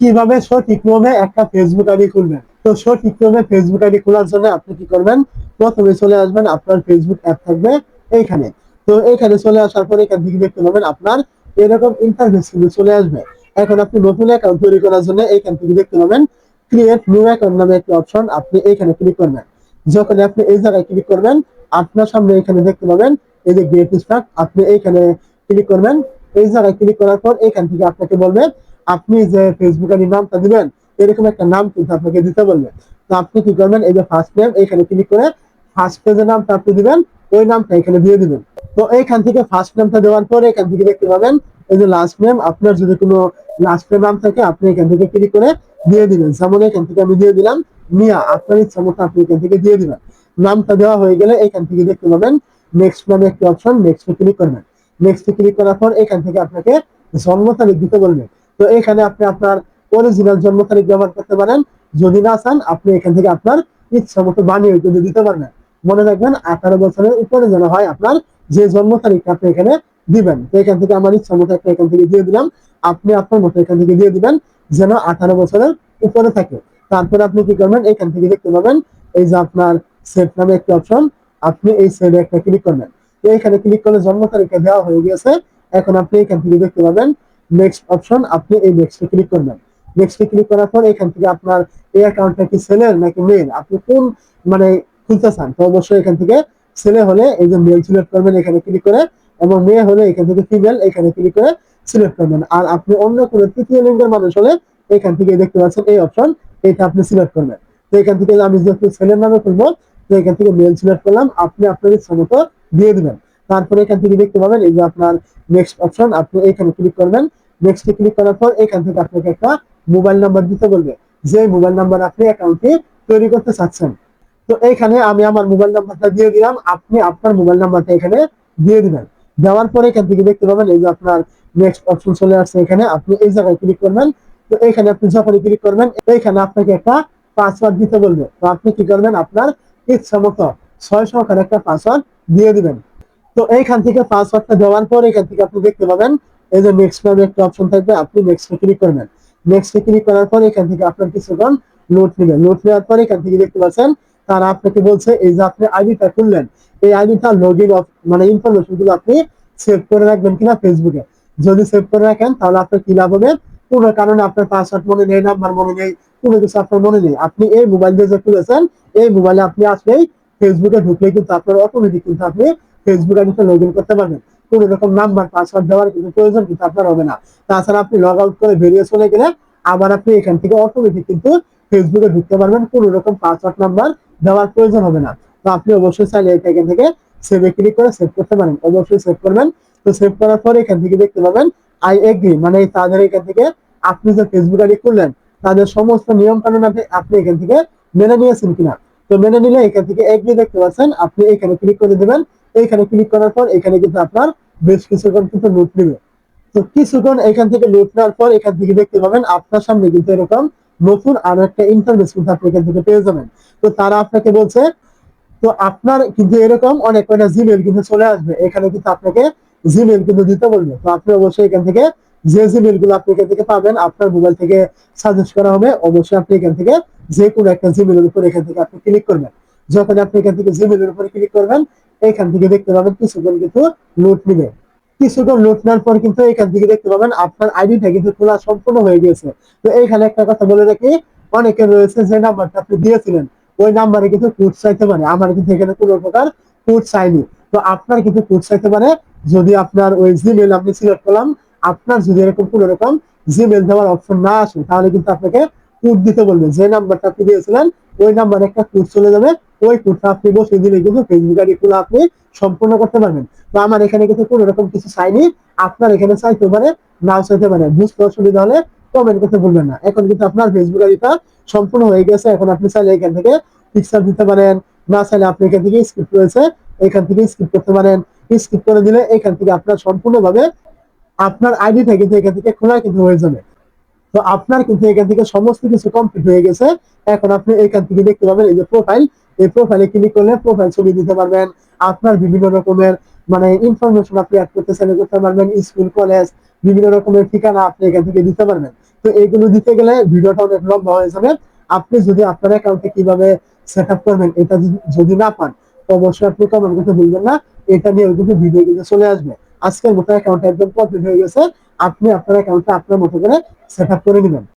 কীভাবে সঠিকভাবে একটা ফেসবুক আইডি খুলবেন? তো সঠিকভাবে ফেসবুক আইডি খোলার জন্য আপনি কি করবেন? প্রথমে চলে আসবেন আপনার ফেসবুক অ্যাপ থাকবে এইখানে। তো এখানে চলে আসার পরে এখান থেকে দেখতে পাবেন আপনার এরকম ইন্টারফেস কিন্তু চলে আসবে। এখন আপনি নতুন অ্যাকাউন্ট তৈরি করার জন্য এইখান থেকে দেখতে পাবেন ক্রিয়েট নিউ অ্যাকাউন্ট নামে একটি অপশন আপনি এইখানে ক্লিক করবেন। যখন আপনি এই জায়গায় ক্লিক করবেন, আপনার সামনে এখানে দেখতে পাবেন এই যে গেট স্টার্ট আপনি এইখানে ক্লিক করবেন। এই জায়গায় ক্লিক করার পর এখান থেকে আপনাকে বলবে আপনি যে ফেসবুক আইডি নামটা দিবেন, এরকম একটা নাম কিন্তু আপনাকে দিতে বলবে। তো আপনি কি করবেন, এই যে ফার্স্ট নেম এখানে ক্লিক করে ফার্স্ট পেজের নামটা আপনি দিবেন, ওই নামটা এখানে দিয়ে দিবেন। তো এইখান থেকে ফার্স্ট নেমটা দেওয়ার পরে এখান থেকে দেখতে পাবেন, এই যে লাস্ট নেম আপনার যদি কোনো লাস্ট নেম নাম থাকে, আপনি এখান থেকে ক্লিক করে দিয়ে দিবেন। যেমন এখান থেকে আমি দিয়ে দিলাম, মিয়া, আপনার ইচ্ছা মতো আপনি এখান থেকে দিয়ে দিবেন। নামটা দেওয়া হয়ে গেলে এখান থেকে দেখতে পাবেন নেক্সট নামে একটি অপশন নেক্সট ক্লিক করবেন। নেক্সট ক্লিক করার পর এখান থেকে আপনাকে জন্ম তারিখ দিতে বলবে। তো এখানে আপনি আপনার অরিজিনাল জন্ম তারিখ ব্যবহার করতে পারেন। যদি না চান, আপনি এখান থেকে আপনার ইচ্ছা মতো বানিয়ে কিন্তু দিতে পারবেন। মনে রাখবেন, আঠারো বছরের উপরে যেন হয় আপনার যে জন্ম তারিখটা আপনি এখানে দিবেন। তো এখান থেকে আমার ইচ্ছা মতো একটা এখান থেকে দিয়ে দিলাম। আপনি আপনার মতো এখান থেকে দিয়ে দিবেন যেন আঠারো বছরের উপরে থাকে। তারপরে আপনি কি করবেন? এখান থেকে দেখতে পাবেন, এই যে আপনার সেট নামে একটি অপশন আপনি এই সেটে একটা ক্লিক করবেন। তো এখানে ক্লিক করলে জন্ম তারিখে দেওয়া হয়ে গেছে এখন আপনি এখান থেকে দেখতে পাবেন নেক্সট অপশন আপনি এই নেক্সটে ক্লিক করবেন। নেক্সটে ক্লিক করার পর এখান থেকে আপনার এই অ্যাকাউন্টটা কি সেলের নাকি মেল আপনি কোন মানে খুলতে চান, তো অবশ্যই এখান থেকে ছেলে হলে এই যে মেল সিলেক্ট করবেন, এখানে ক্লিক করে এবং মেয়ে হলে এখান থেকে ফিমেল এখানে ক্লিক করে সিলেক্ট করবেন। আর আপনি অন্য কোনো তৃতীয় লিঙ্গের মানুষ হলে এখান থেকে দেখতে পাচ্ছেন এই অপশন এটা আপনি সিলেক্ট করবেন। তো এখান থেকে আমি যেহেতু ছেলের নামে খুলবো, তো এখান থেকে মেল সিলেক্ট করলাম, আপনি আপনার ইচ্ছা মতো দিয়ে দিবেন। তারপরে এখান থেকে দেখতে পাবেন এই যে আপনার নেক্সট অপশন আপনি এখানে ক্লিক করবেন। নেক্সট ক্লিক করার পর এখান থেকে আপনাকে একটা মোবাইল নাম্বার দিতে বলবে। যে মোবাইল নাম্বার আপনি অ্যাকাউন্টে তৈরি করতে চাচ্ছেন। তো এখানে আমি আমার মোবাইল নাম্বারটা দিয়ে দিলাম। আপনি আপনার মোবাইল নাম্বারটা এখানে দিয়ে দিবেন। দেওয়ার পরে এখান থেকে দেখতে পাবেন এই যে আপনার নেক্সট অপশন চলে আসছে এখানে। আপনি এই জায়গায় ক্লিক করবেন। তো এখানে আপনি যখনই ক্লিক করবেন, এইখানে আপনাকে একটা পাসওয়ার্ড দিতে বলবে। তো আপনি কি করবেন? আপনার ইচ্ছা মতো ছয় সংখ্যার একটা পাসওয়ার্ড দিয়ে দিবেন। তো এইখান থেকে পাসওয়ার্ডটা দেওয়ার পর এখান থেকে আপনি দেখতে পাবেন, এই যে নেক্সট নামে একটা অপশন থাকবে, আপনি নেক্সটে ক্লিক করবেন। নেক্সটে ক্লিক করার পর এখান থেকে আপনার কিছুক্ষণ নোট নেবেন নোট নেওয়ার পর এখান থেকে দেখতে পাচ্ছেন, তারা আপনাকে বলছে, এই যে আপনি আইডিটা খুললেন, এই আইডিটা লগ ইন মানে ইনফরমেশনগুলো আপনি সেভ করে রাখবেন কিনা ফেসবুকে যদি সেভ করে রাখেন, তাহলে আপনার কি লাভ হবে? কোনো কারণে আপনার পাসওয়ার্ড মনে নেই নাম্বার মনে নেই, কোনো কিছু আপনার মনে নেই। আপনি এই মোবাইল দিয়ে যে খুলেছেন, এই মোবাইলে আপনি আসলেই ফেসবুকে ঢুকলে কিন্তু আপনার অটোমেটিক কিন্তু আপনি ফেসবুক আইডিতে লগ ইন করতে পারবেন। কোন রকম নাম্বার পাসওয়ার্ড দেওয়ার কিন্তু প্রয়োজন কিন্তু আপনার হবে না। তাছাড়া আপনি লগ আউট করে বেরিয়ে চলে গেলে আবার আপনি এখান থেকে অটোমেটিক কিন্তু ফেসবুকে ঢুকতে পারবেন। কোন রকম পাসওয়ার্ড নাম্বার দেওয়ার প্রয়োজন হবে না। তো আপনি অবশ্যই চাইলে এটা এখান থেকে সেভে ক্লিক করে সেভ করতে পারেন। অবশ্যই সেভ করবেন। তো সেভ করার পরে এখান থেকে দেখতে পাবেন আই এগ্রি মানে তাদের এখান থেকে আপনি যে ফেসবুক আইডি করলেন তাদের সমস্ত নিয়ম কানুন আপনি আপনি এখান থেকে মেনে নিয়েছেন কিনা? তো মেনে নিলে এখান থেকে এগ্রি দেখতে পাচ্ছেন। আপনি এখানে ক্লিক করে দিবেন। এইখানে ক্লিক করার পর এখানে কিন্তু আপনার বেশ কিছুক্ষণ কিন্তু নোট নেবে। তো কিছুক্ষণ এখান থেকে নোট নেওয়ার পর এখান থেকে দেখতে পাবেন আপনার সামনে কিন্তু এরকম নতুন আরও একটা ইন্টারভেস কিন্তু আপনি এখান থেকে পেয়ে যাবেন। তো তারা আপনাকে বলছে, তো আপনার কিন্তু এরকম অনেক কয়টা জিমেল কিন্তু চলে আসবে। এখানে কিন্তু আপনাকে জিমেল কিন্তু দিতে বলবে। তো আপনি অবশ্যই এখান থেকে যে জিমেলগুলো আপনি এখান থেকে পাবেন, আপনার মোবাইল থেকে সাজেস্ট করা হবে। অবশ্যই আপনি এখান থেকে যে কোনো একটা জিমেলের উপর এখান থেকে আপনি ক্লিক করবেন। যখন আপনি এখান থেকে জিমেলের উপর ক্লিক করবেন এখান থেকে দেখতে পাবেন কিছুক্ষণ কিন্তু নোট নিবে। কিছুক্ষণ নোট নেওয়ার পর কিন্তু এখান থেকে দেখতে পাবেন আপনার আইডিটা কিন্তু খোলা সম্পূর্ণ হয়ে গিয়েছে। তো এইখানে একটা কথা বলে রাখি, অনেকে রয়েছে যে নাম্বারটা আপনি দিয়েছিলেন, ওই নাম্বারে কিন্তু কোড চাইতে পারে। আমার কিন্তু এখানে কোনো প্রকার কোড চাইনি। তো আপনার কিন্তু কোড চাইতে পারে, যদি আপনার ওই জিমেল আপনি সিলেক্ট করলাম, আপনার যদি এরকম কোনো রকম জিমেল দেওয়ার অপশন না আসে, তাহলে কিন্তু আপনাকে কোড দিতে বলবে। যে নাম্বারটা আপনি দিয়েছিলেন, ওই নাম্বারে একটা কোড চলে যাবে। ওই কোডটা আপনি বসিয়ে দিলে কিন্তু ফেসবুক আইডি খোলা আপনি সম্পূর্ণ করতে পারবেন। তো আমার এখানে কিন্তু কোনো রকম কিছু চাইনি। আপনার এখানে চাইতে পারে নাও চাইতে পারে। বুঝতে অসুবিধা হলে কমেন্ট করতে ভুলবেন না। এখন কিন্তু আপনার ফেসবুক আইডিটা সম্পূর্ণ হয়ে গেছে, এখন আপনি চাইলে এখান থেকে পিকচার দিতে পারেন। না চাইলে আপনি এখান থেকে স্ক্রিপ্ট রয়েছে, এখান থেকে স্ক্রিপ্ট করতে পারেন। স্ক্রিপ্ট করে দিলে এখান থেকে আপনার সম্পূর্ণভাবে আপনার আইডিটা কিন্তু এখান থেকে খোলা কিন্তু হয়ে যাবে। তো আপনার কিন্তু এখান থেকে সমস্ত কিছু কমপ্লিট হয়ে গেছে। এখন আপনি এখান থেকে দেখতে পাবেন এই যে প্রোফাইল এই প্রোফাইলে ক্লিক করলে প্রোফাইল ছবি দিতে পারবেন। আপনার বিভিন্ন রকমের মানে ইনফরমেশন আপনি অ্যাড করতে চাইলে করতে পারবেন। স্কুল কলেজ বিভিন্ন রকমের ঠিকানা আপনি এখান থেকে দিতে পারবেন। তো এইগুলো দিতে গেলে ভিডিওটা অনেক লম্বা হয়ে যাবে। আপনি যদি আপনার অ্যাকাউন্টে কীভাবে সেট আপ করবেন, এটা যদি- না পান অবশ্যই আপনি কমেন্ট করতে ভুলবেন না। এটা নিয়ে কিন্তু ভিডিও কিন্তু চলে আসবে। আজকের মতো অ্যাকাউন্ট একদম কমপ্লিট হয়ে গেছে। আপনি আপনার অ্যাকাউন্টটা আপনার মতো করে সেট আপ করে নেবেন।